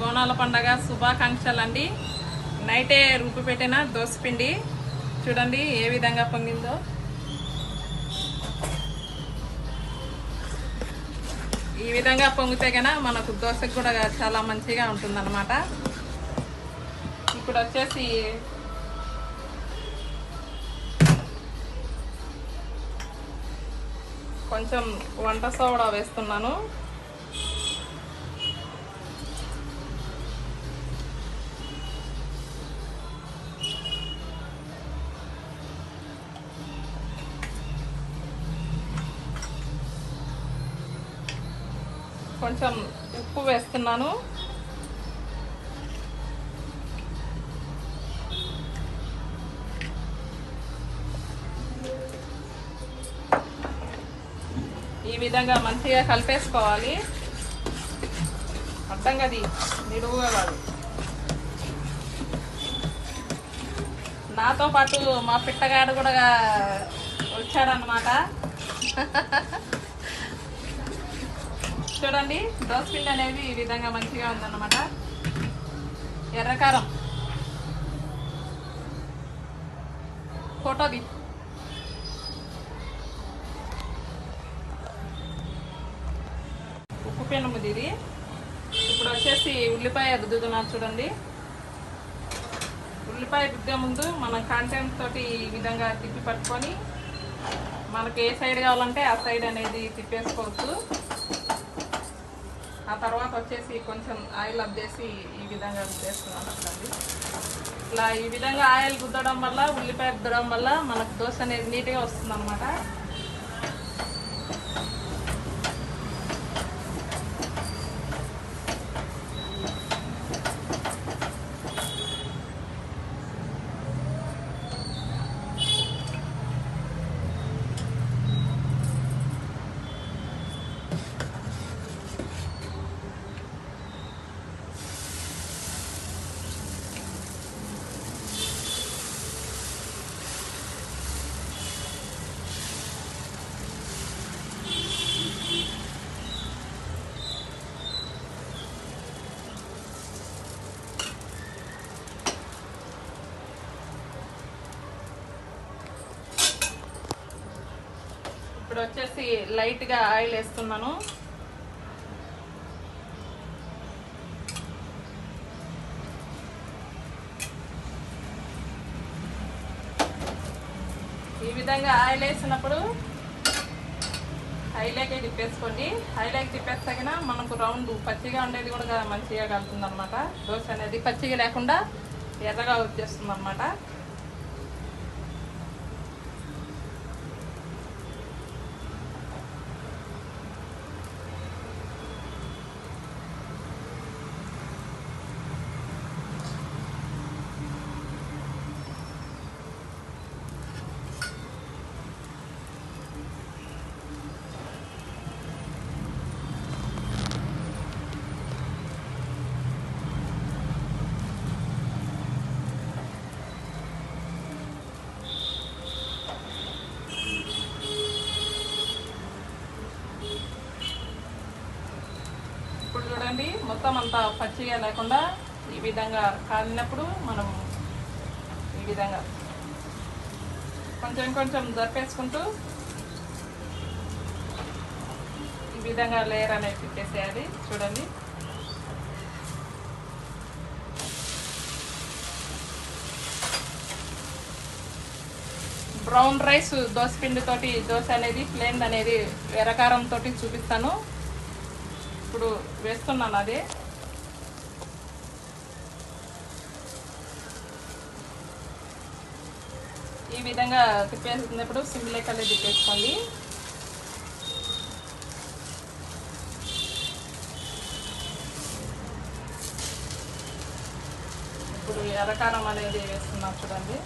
బోనాల పండగ శుభాకాంక్షలు అండి నైటే రూపు పెట్టిన దోసపిండి. చూడండి ఏ విధంగా పొంగిందో. ఈ విధంగా పొంగితే కనుక మనకు దోశకు కూడా చాలా మంచిగా ఉంటుందన్నమాట. ఇప్పుడు వచ్చేసి కొంచెం వంట సోడా వేస్తున్నాను. కొంచెం ఉప్పు వేస్తున్నాను. ఈ విధంగా మంచిగా కలిపేసుకోవాలి. అర్థం కది నిలువుగా కాదు నాతో పాటు మా పిట్టగాడు కూడా వచ్చాడనమాట చూడండి దోసపిండి అనేది ఈ విధంగా మంచిగా ఉందన్నమాట. ఎర్రకారం. ఫోటోది ఉప్పు పెనుముది ఇది. ఇప్పుడు వచ్చేసి ఉల్లిపాయ రుద్దుతున్నాను చూడండి. ఉల్లిపాయ రుద్దే ముందు మనం కాంటెంట్ తోటి ఈ విధంగా తిప్పి పట్టుకొని మనకు ఏ సైడ్ కావాలంటే ఆ సైడ్ అనేది తిప్పేసుకోవచ్చు. ఆ తర్వాత వచ్చేసి కొంచెం ఆయిల్ అద్దేసి ఈ విధంగా రుద్దేస్తున్నాను అట్లండి ఇట్లా ఈ విధంగా ఆయిల్ గుద్దడం వల్ల ఉల్లిపాయ రుద్దడం వల్ల మనకు దోశ అనేది నీట్గా వస్తుంది అనమాట ఇప్పుడు వచ్చేసి లైట్గా ఆయిల్ వేస్తున్నాను. ఈ విధంగా ఆయిల్ వేసినప్పుడు హైలేకే తిప్పేసుకోండి. హైలేకి తిప్పేస్తాగిన మనకు రౌండ్ పచ్చిగా ఉండేది కూడా మంచిగా కలుతుంది అనమాట దోశ అనేది పచ్చిగా లేకుండా ఎర్రగా వచ్చేస్తుంది అనమాట ఇప్పుడు చూడండి మొత్తం అంతా పచ్చిగా లేకుండా ఈ విధంగా కాలినప్పుడు మనం ఈ విధంగా కొంచెం కొంచెం జరిపేసుకుంటూ ఈ విధంగా లేయర్ అనేది పెట్టేసేయాలి. చూడండి. బ్రౌన్ రైస్ దోశ పిండితోటి దోశ అనేది ప్లేన్ అనేది ఎర్రకారం తోటి చూపిస్తాను. ఇప్పుడు వేస్తున్నాను అది. ఈ విధంగా తిప్పేసినప్పుడు సిమ్లే కల్లి తిప్పేసుకోండి. ఇప్పుడు ఎర్రకారం అనేది వేస్తున్నాం చూడండి.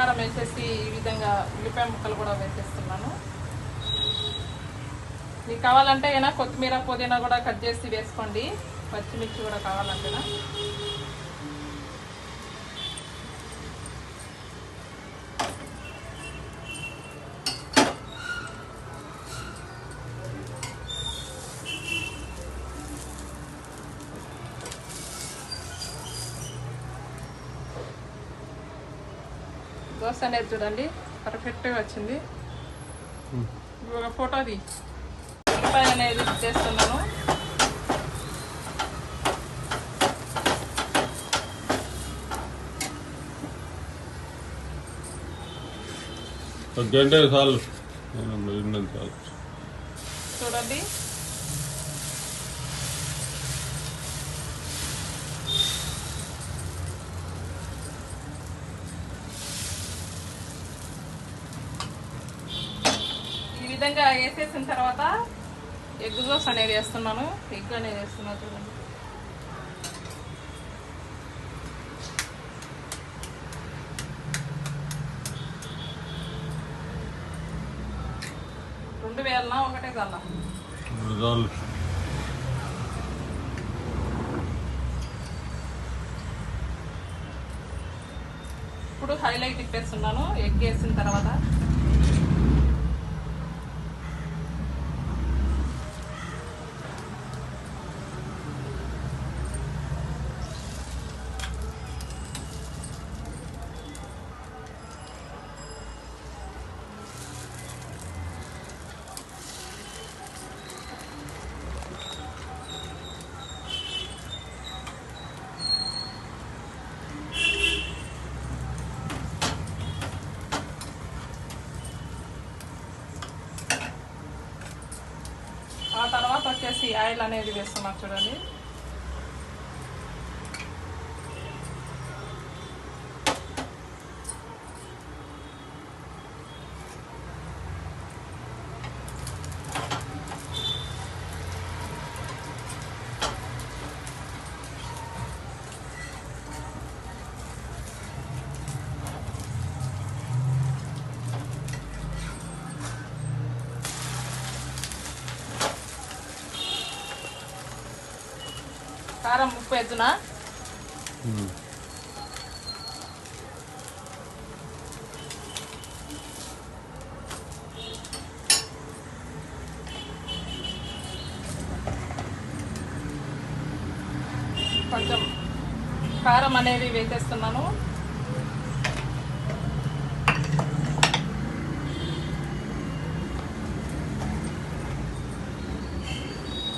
కారం వేసేసి ఈ విధంగా ఉల్లిపాయ ముక్కలు కూడా వేసేస్తున్నాను. మీకు కావాలంటే అయినా కొత్తిమీర పుదీనా కూడా కట్ చేసి వేసుకోండి. పచ్చిమిర్చి కూడా కావాలంటేనా? దోశ అనేది చూడండి. పర్ఫెక్ట్గా వచ్చింది. ఒక ఫోటో తీ ఉల్లిపాయ అనేది చేస్తున్నాను. ఒక గంట చాలు రెండు చాలు. చూడండి. విధంగా వేసేసిన తర్వాత ఎగ్ దోశ అనేది వేస్తున్నాను. ఎగ్ అనేది వేస్తున్నా చూడండి. రెండు వేలనా? ఒకటే కల్లా ఇప్పుడు హైలైట్ ఇప్పేస్తున్నాను. ఎగ్ వేసిన తర్వాత ఆయిల్ అనేది వేస్తున్నాం చూడండి. కారం ఉప్పు ఎద్దునా? కొంచెం కారం అనేది వేసేస్తున్నాను.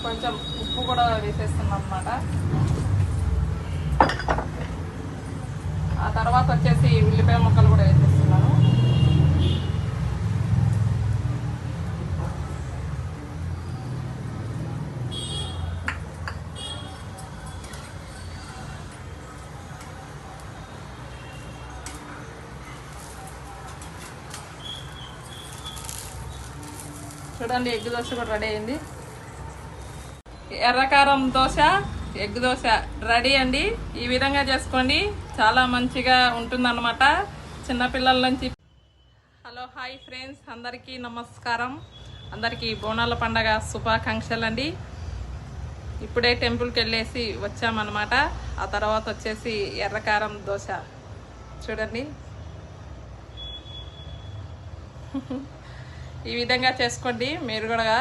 కొంచెం ఉప్పు కూడా వేసేస్తున్నాం అన్నమాట ఆ తర్వాత వచ్చేసి ఉల్లిపాయ ముక్కలు కూడా వేసేస్తున్నాను. చూడండి ఎగ్ దోశ కూడా రెడీ అయింది. ఎర్రకారం దోశ ఎగ్ దోశ రెడీ అండి. ఈ విధంగా చేసుకోండి. చాలా మంచిగా ఉంటుందన్నమాట. చిన్నపిల్లల నుంచి హలో హాయ్ ఫ్రెండ్స్. అందరికీ నమస్కారం. అందరికీ బోనాల పండగ శుభాకాంక్షలు అండి. ఇప్పుడే టెంపుల్కి వెళ్ళేసి వచ్చామన్నమాట. ఆ తర్వాత వచ్చేసి ఎర్రకారం దోశ. చూడండి. ఈ విధంగా చేసుకోండి. మీరు కూడా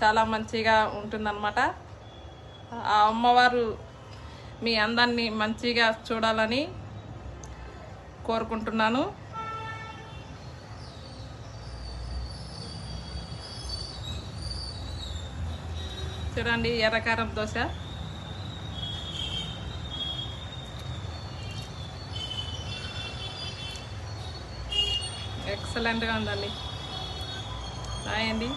చాలా మంచిగా ఉంటుందన్నమాట. ఆ అమ్మవారు మీ అందాన్ని మంచిగా చూడాలని కోరుకుంటున్నాను. చూడండి ఎర్రకారం దోశ. ఎక్సలెంట్గా ఉందండి. రాయండి.